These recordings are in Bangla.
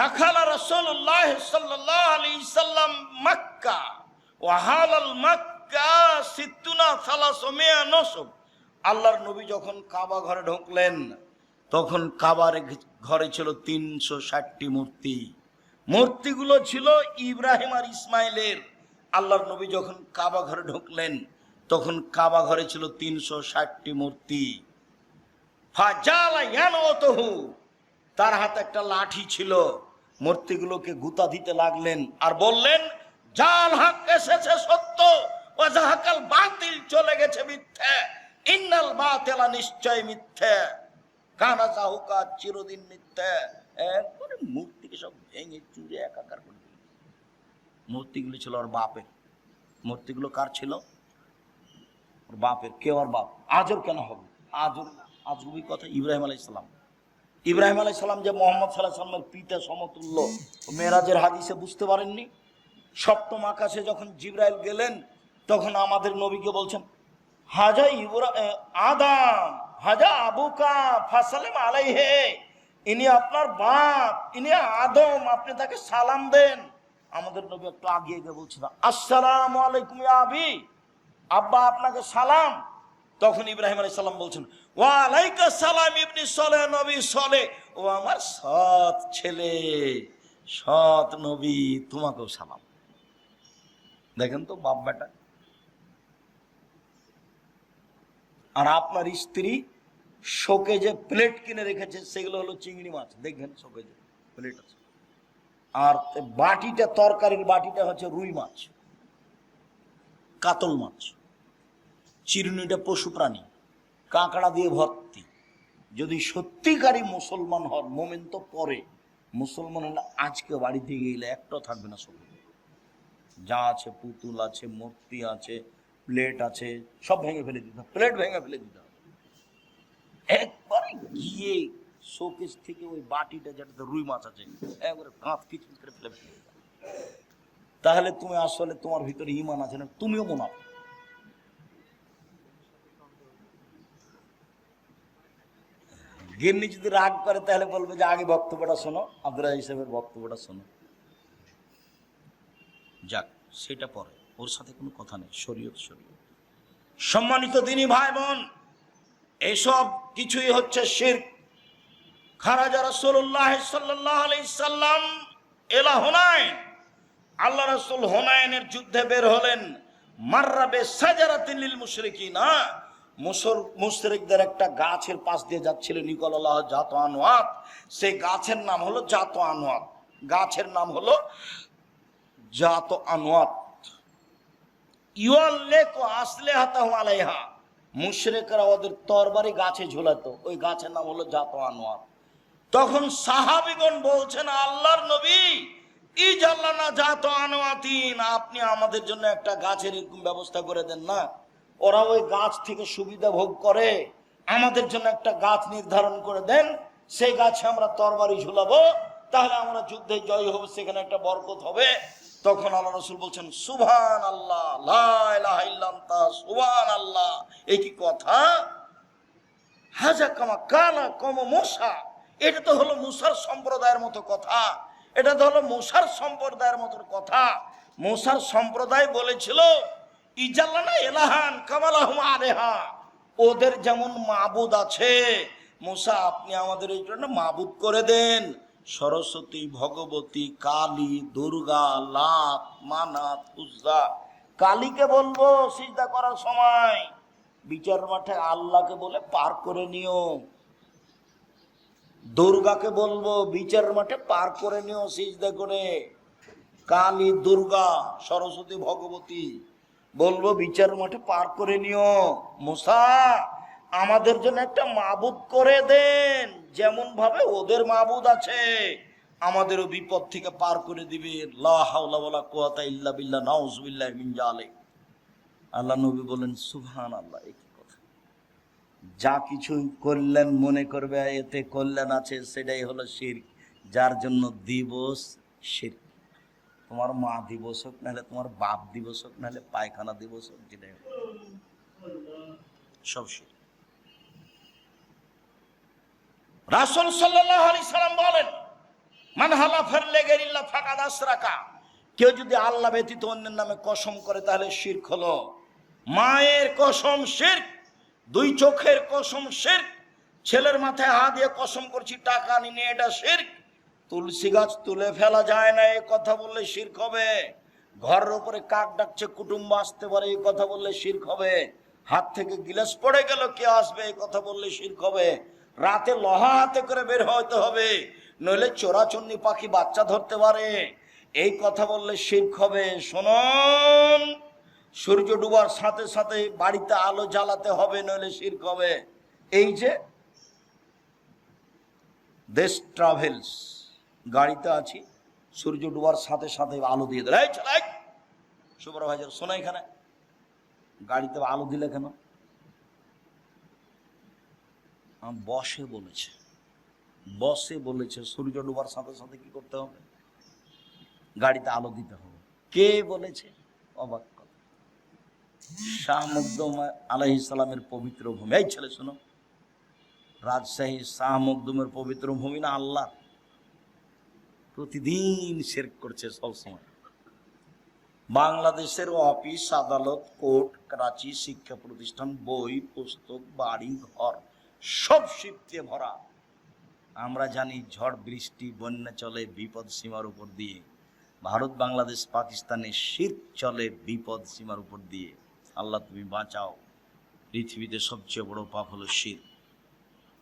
দাখালা রাসূলুল্লাহ সাল্লাল্লাহু আলাইহি সাল্লাম মক্কা, ওয়া হালাল মক্কা সিত্তুনা সালাসমিয়া নসব। আল্লাহর নবী যখন কাবা ঘরে ঢুকলেন, তখন কাবার ঘরে ছিল তিনশো ষাটটি মূর্তি। মূর্তিগুলো ছিল ইব্রাহিম আর ইসমাইলের। আল্লাহর নবী যখন কাবা ঘরে ঢুকলেন, তখন কাবা ঘরে ছিল তিনশো ষাটটি মূর্তি। তার হাতে একটা লাঠি ছিল। মূর্তিগুলোকে গুতা দিতে লাগলেন। আর বললেন, জাল হাক এসেছে সত্য ও জাহাকাল বাতিল চলে গেছে মিথ্যে, ইন্নাল বাতিলা নিশ্চয় মিথ্যে, কানা জাহুকা চিরদিন মিথ্যে। একবারে মূর্তিকে সব ভেঙে চুরে একাকার করে মূর্তিগুলো ছিল ওর বাপের। মূর্তিগুলো কার ছিল? ওর বাপের। কে ওর বাপ? আজর কেন হবে? আজর আজরবি কথা ইব্রাহিম আলাইসালাম ইব্রাহিম আলাইসালাম যে মোহাম্মদ সাল্লাহ সাল্লামের পিতা সমতুল্য মেরাজের হাদিসে বুঝতে পারেননি? সপ্তম আকাশে যখন জিব্রাইল গেলেন, তখন আমাদের নবীকে বলছেন, হাজা ইবরা আদাম, হাজা আবুকা ফাসালেম আলাইহে, ইনি আপনার বাপ, ইনি আদম, আপনি তাকে সালাম দেন। আমাদের নবী একটু আগিয়ে গিয়ে বলছিল, আসসালামু আলাইকুম আবি, আব্বা আপনাকে সালাম। তখন ইব্রাহিম আলাইহিস সালাম বলছেন ওয়ালাইকা সালাম ইবনি সলে, নবী সলে। ও আমার সৎ ছেলে, সৎ নবী, তোমাকেও সালাম। দেখেন তো বাপ বেটা। আর আপনার স্ত্রী শোকে যে প্লেট কিনে রেখেছে, সেগুলো হলো চিংড়ি মাছ। দেখবেন শোকে যে প্লেট আছে। আর বাটিটা, তরকারির বাটিটা হচ্ছে রুই মাছ, কাতল মাছ। চিরুনিটা পশু প্রাণী, কাঁকড়া দিয়ে ভর্তি। যদি সত্যিকারী মুসলমান হন, মোমেন তো পরে। মুসলমান হলে আজকে বাড়ি থেকে গেলে একটাও থাকবে না সব। যা আছে, পুতুল আছে, মূর্তি আছে, প্লেট আছে, সব ভেঙে ফেলে দিতে প্লেট ভেঙে ফেলে দিতে হবে। একবারে গিয়ে শোকেস থেকে ওই বাটিটা যেটাতে রুই মাছ আছে, একবারে কাঁচ কিছু করে ফেলে ফেলে। তাহলে তুমি আসলে তোমার ভিতরে ইমান আছে না, তুমিও মোনাফা গিন্নি যদি রাগ করে, তাহলে বলবে যে, আগে বক্তব্যটা শোনো, আব্দুল্লাহ হিসেবের বক্তব্যটা শোনো। যাক, সেটা পরে। ওর সাথে কোনো কথা নেই, শরীয়ত শরীয়ত। সম্মানিত দিনী ভাই বোন এসব কিছুই হচ্ছে শির খারাজা রাসূলুল্লাহ সাল্লাল্লাহু আলাইহি সাল্লাম এলা হুনাইন আল্লাহ রাসূল হুনাইনের যুদ্ধে বের হলেন। মাররাবে সাজারাতিন লিল মুশরিকিনা। মুসর একটা গাছের পাশ দিয়ে যাচ্ছিল নিকল আল্লাহ জাত আনোয়াত সেই গাছের নাম হলো জাত আনোয়াত গাছের নাম হলো জাত আনোয়াত ওদের গাছে ওই গাছের নাম হলো তখন সাহাবিগণ বলছেন, আল্লাহর নবী জাত আপনি আমাদের জন্য একটা গাছের এরকম ব্যবস্থা করে দেন না। ওরা ওই গাছ থেকে সুবিধা ভোগ করে, আমাদের জন্য একটা গাছ নির্ধারণ করে দেন, সেই গাছে আমরা তরবারি ঝুলাবো, তাহলে আমরা যুদ্ধে জয় হবে, সেখানে একটা বরকত হবে। তখন আল্লাহ রসুল বলছেন সুভান আল্লাহ সুবহান আল্লাহ এই কি কথা? হাজা কামা কালা কম মশা এটা তো হলো মুসার সম্প্রদায়ের মতো কথা। এটা তো হলো মুসার সম্প্রদায়ের মতো কথা। মুসার সম্প্রদায় বলেছিল এলাহান ওদের যেমন মাবুদ আছে, মুসা, আপনি আমাদের এই জন্য মাবুদ করে দেন। সরস্বতী, ভগবতী, কালী, দুর্গা, লাত, মানাত, উজ্জা। কালীকে বলব, সিজদা করার সময়। বিচার মাঠে আল্লাহকে বলে পার করে নিও। দুর্গাকে বলব, বিচার মাঠে পার করে নিও সিজদা করে। কালী, দুর্গা, সরস্বতী, ভগবতী। বলব, বিচার মাঠে পার করে নিও। মুসা, আমাদের জন্য একটা মাবুদ করে দেন। যেমন ভাবে ওদের মাবুদ আছে, আমাদেরও বিপদ থেকে পার করে দিবে আল্লাহ নবী বলেন সুবহান আল্লাহ কি কথা। যা কিছু করলেন, মনে করবে, এতে কল্যাণ আছে, সেটাই হলো শির যার জন্য দিবস শির তোমার মা দিবস হোক, নাহলে তোমার বাপ দিবস হোক, নাহলে পায়খানা দিবস হোক, যেটাই হোক। সব শির রাসূল সাল্লাল্লাহু আলাইহি সাল্লাম বলেন, মান হালা ফেরলে গেরিল্লা ফাঁকা দাস কেউ যদি আল্লাহ ব্যতীত অন্যের নামে কসম করে, তাহলে শির্ক হলো। মায়ের কসম শির্ক, দুই চোখের কসম শির্ক, ছেলের মাথায় হাত দিয়ে কসম করছি, টাকা নিয়ে এটা শির্ক। তুলসী গাছ তুলে ফেলা যায় না, এই কথা বললে শির্ক হবে। ঘরের উপরে কাক ডাকছে, কুটুম্ব আসতে পারে, এই কথা বললে শির্ক হবে। হাত থেকে গিলাস পড়ে গেল, কে আসবে, এই কথা বললে শির্ক হবে। রাতে লহা হাতে করে বের হইতে হবে, নইলে চোরাচন্নি পাখি বাচ্চা ধরতে পারে। এই কথা বললে শির্ক হবে। শুনুন, সূর্য ডুবার সাথে সাথে বাড়িতে আলো জ্বালাতে হবে, নইলে শির্ক হবে। এই যে দেশ ট্রাভেলস গাড়িতে আছি, সূর্য ডুবার সাথে সাথে আলো দিয়ে দেয় চালাই সুপারভাইজার শোনা এখানে। গাড়িতে আলো দিলে কেন? বসে বলেছে বসে বলেছে, সূর্য ডুবার সাথে সাথে কি করতে হবে? গাড়িতে আলো দিতে হবে। কে বলেছে? অবাক কথা। শাহ মুকদম আলহ ইসলামের পবিত্র ভূমি। এই ছেলে, শোনো। রাজশাহী শাহ মকদুমের পবিত্র ভূমি না আল্লাহ প্রতিদিন শের করছে সবসময় বাংলাদেশের অফিস, আদালত, কোর্ট, করাচি, শিক্ষা প্রতিষ্ঠান, বই, পুস্তক, বাড়ি, ঘর, সব শিবতে ভরা। আমরা জানি ঝড়, বৃষ্টি, বন্যা চলে বিপদ সীমার উপর দিয়ে। ভারত, বাংলাদেশ, পাকিস্তানে শীত চলে বিপদ সীমার উপর দিয়ে। আল্লাহ, তুমি বাঁচাও। পৃথিবীতে সবচেয়ে বড় পাপ হলো শীত।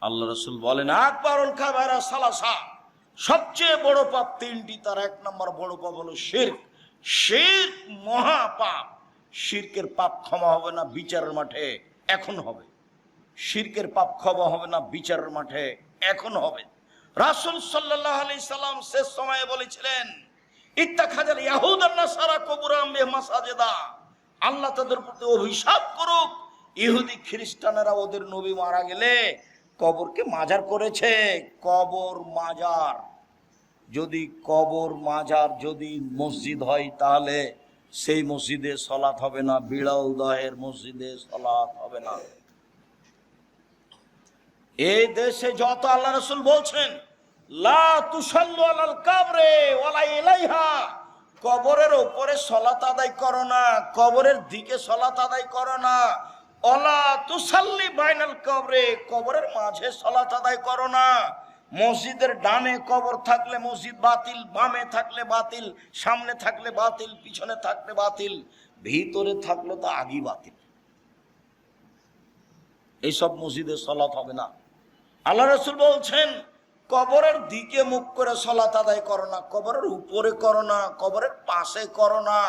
আল্লাহ রসুল বলেন, আকবরুল কাবারা সালাসা। সবচেয়ে বড় পাপ তিনটি, তার এক নম্বর বড় পাপ হলো শির্ক। শির্ক মহা পাপ শির্কের পাপ ক্ষমা হবে না, বিচারের মাঠে এখন হবে। শির্কের পাপ ক্ষমা হবে না, বিচারের মাঠে এখন হবে। রাসুল সাল্লাহ আলি সাল্লাম শেষ সময়ে বলেছিলেন ইত্তা খাজাল ইয়াহুদ সারা কবুরাম মাসাজেদা। আল্লাহ তাদের প্রতি অভিশাপ করুক। ইহুদি খ্রিস্টানেরা ওদের নবী মারা গেলে কবরকে মাজার করেছে। কবর মাজার। যদি কবর মাজার যদি মসজিদ হয়, তাহলে সেই মসজিদে সলাৎ হবে না, বিড়াল দহের মসজিদে সলাৎ হবে না। এই দেশে যত আল্লাহ রসুল বলছেন কবরের উপরে সলাত আদায় করো না, কবরের দিকে সলাত আদায় করো না। অলা তুসাল্লি বাইনাল কবরে, কবরের মাঝে সলাত আদায় করো না। মসজিদের ডানে কবর থাকলে মসজিদ বাতিল, বামে থাকলে বাতিল, সামনে থাকলে বাতিল, পিছনে থাকলে বাতিল, ভিতরে থাকলে তো আগই বাতিল। এইসব মসজিদে সলাত হবে না। আল্লাহ রসুল বলছেন, কবরের দিকে মুখ করে সলাত আদায় করো না, কবরের উপরে করো না, কবরের পাশে করো না।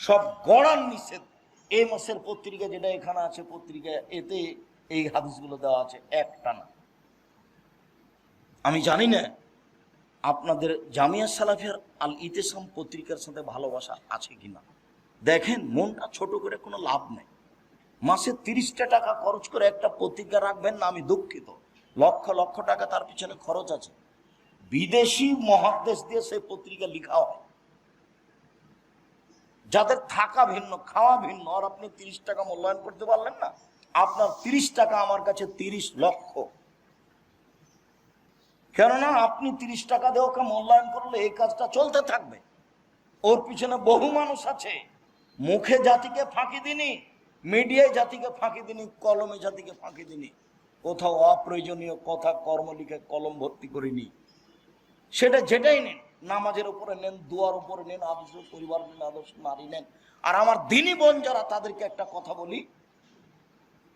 সব গড়ার নিষেধ। এই মাসের পত্রিকা যেটা এখানে আছে, পত্রিকা এতে এই হাদিসগুলো দেওয়া আছে, একটা না। আমি জানি না, আপনাদের জামিয়া সালাফিয়ার আল ইতেসাম পত্রিকার সাথে ভালোবাসা আছে কিনা। দেখেন, মনটা ছোট করে কোনো লাভ নেই। মাসে তিরিশটা টাকা খরচ করে একটা পত্রিকা রাখবেন না, আমি দুঃখিত। লক্ষ লক্ষ টাকা তার পিছনে খরচ আছে। বিদেশি মহাদেশ দিয়ে সেই পত্রিকা লিখা হয়। যাদের থাকা ভিন্ন, খাওয়া ভিন্ন, আর আপনি তিরিশ টাকা মূল্যায়ন করতে পারলেন না, আপনার তিরিশ টাকা আমার কাছে তিরিশ লক্ষ। কেননা আপনি তিরিশ টাকা দিয়ে ওকে মূল্যায়ন করলে এই কাজটা চলতে থাকবে। ওর পিছনে বহু মানুষ আছে। মুখে জাতিকে ফাঁকি দিনি, মিডিয়ায় জাতিকে ফাঁকি দিনি, কলমে জাতিকে ফাঁকি দিনি। কোথাও অপ্রয়োজনীয় কথা কর্ম লিখে কলম ভর্তি করিনি। সেটা যেটাই নেন, নামাজের উপরে নেন, দুয়ার উপরে নেন, আদর্শ পরিবার নেন, আদর্শ নারী নেন। আর আমার দিনী বোন যারা তাদেরকে একটা কথা বলি,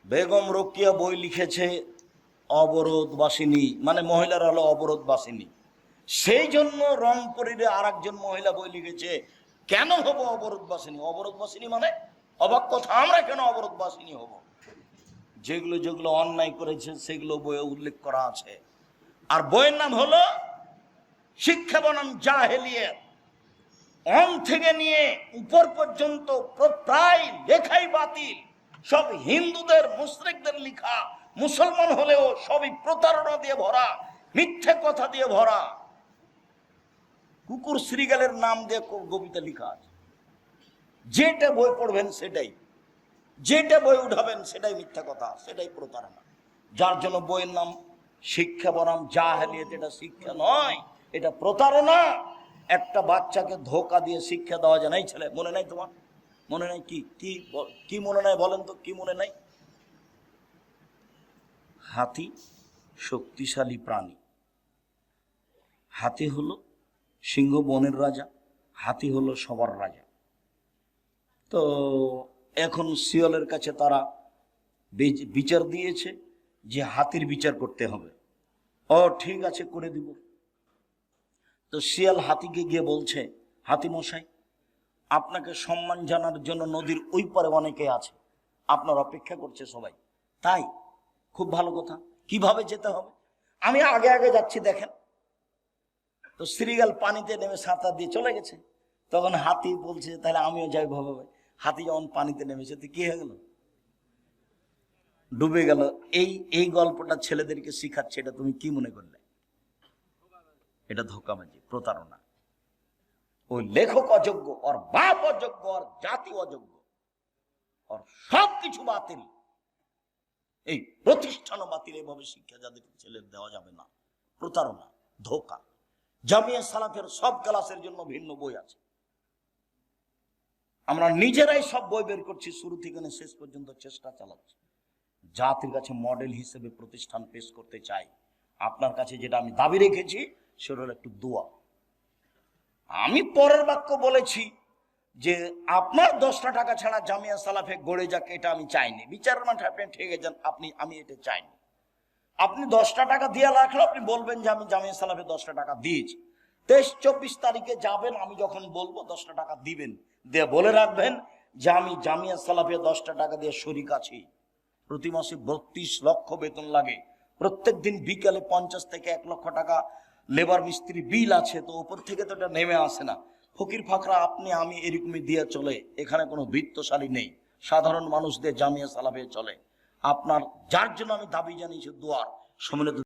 বেগম রকিয়া বই লিখেছে অবরোধ বাসিনী মানে মহিলারা হলো অবরোধ বাসিনী সেই জন্য রংপুরের আর একজন মহিলা বই লিখেছে, কেন হব অবরোধ বাসিনী অবরোধ বাসিনী মানে অবাক কথা, আমরা কেন অবরোধ বাসিনী হব? যেগুলো যেগুলো অন্যায় করেছে, সেগুলো বইয়ে উল্লেখ করা আছে। আর বইয়ের নাম হলো শিক্ষা বনাম জাহেলিয়াত। অন থেকে নিয়ে উপর পর্যন্ত প্র- প্রায় লেখাই বাতিল। সব হিন্দুদের মুসলিকদের লেখা। মুসলমান হলেও সবই প্রতারণা দিয়ে ভরা, মিথ্যে কথা দিয়ে ভরা। কুকুর শ্রীগালের নাম দিয়ে কবিতা লেখা আছে। যেটা বই পড়বেন সেটাই। যেটা বই উঠাবেন সেটাই মিথ্যা কথা, সেটাই প্রতারণা। যার জন্য বইয়ের নাম শিক্ষা বনাম যা জাহেলিয়াত এটা শিক্ষা নয়, এটা প্রতারণা। একটা বাচ্চাকে ধোকা দিয়ে শিক্ষা দেওয়া যায় নাই ছেলে, মনে নাই তোমার? মনে নাই কি? কি কি মনে নাই বলেন তো, কি মনে নাই? হাতি শক্তিশালী প্রাণী। হাতি হলো সিংহ বনের রাজা, হাতি হলো সবার রাজা। তো এখন শিয়ালের কাছে তারা বিচ- বিচার দিয়েছে যে হাতির বিচার করতে হবে। ও, ঠিক আছে, করে দিব। তো শিয়াল হাতিকে গিয়ে বলছে, হাতি মশাই, আপনাকে সম্মান জানার জন্য নদীর ওই পারে অনেকে আছে। আপনার অপেক্ষা করছে সবাই। তাই খুব ভালো কথা। কীভাবে যেতে হবে? আমি আগে আগে যাচ্ছি, দেখেন। তো শ্রীগাল পানিতে নেমে সাঁতার দিয়ে চলে গেছে। তখন হাতি বলছে, তাহলে আমিও যাই ভাবে হাতি যখন পানিতে নেমেছে, তো কি হয়ে গেল? ডুবে গেল। এই এই গল্পটা ছেলেদেরকে শিখাচ্ছে, এটা তুমি কি মনে করলে? এটা ধোকাবাজি, প্রতারণা। ওই লেখক অযোগ্য, ওর বাপ অযোগ্য, ওর জাতি অযোগ্য, ওর সব কিছু বাতিল। এই প্রতিষ্ঠানও বাতিল, এভাবে শিক্ষা যাদের ছেলের দেওয়া যাবে না, প্রতারণা, ধোকা। জামিয়া সালাফের সব ক্লাসের জন্য ভিন্ন বই আছে। আমরা নিজেরাই সব বই বের করছি, শুরু থেকে শেষ পর্যন্ত চেষ্টা চালাচ্ছি। জাতির কাছে মডেল হিসেবে প্রতিষ্ঠান পেশ করতে চাই। আপনার কাছে যেটা আমি দাবি রেখেছি, সেটা হলো একটু দোয়া। আমি পরের বাক্য বলেছি যে আপনার দশটা টাকা ছাড়া জামিয়া সালাফে গড়ে যাক, এটা আমি চাইনি। বিচারের মাঠে আপনি ঠেকে যান আপনি, আমি এটা চাইনি। আপনি দশটা টাকা দিয়ে রাখলে আপনি বলবেন যে আমি জামিয়া সালাফে দশটা টাকা দিয়েছি। তেইশ, চব্বিশ তারিখে যাবেন, আমি যখন বলব দশটা টাকা দিবেন। দিয়ে বলে রাখবেন যে আমি জামিয়া সালাফে দশটা টাকা দিয়ে শরিক আছি। প্রতি মাসে বত্রিশ লক্ষ বেতন লাগে। প্রত্যেক দিন বিকালে পঞ্চাশ থেকে এক লক্ষ টাকা লেবার মিস্ত্রি বিল আছে, তো ওপর থেকে তো এটা নেমে আসে না। ফকির ফাকরা, আপনি, আমি এরকমই দিয়ে চলে। এখানে কোনো বৃত্তশালী নেই। সাধারণ মানুষদের জামিয়া সালাফে চলে। আপনার, যার জন্য আমি দাবি জানিয়েছি দুয়ার সম্মিলিত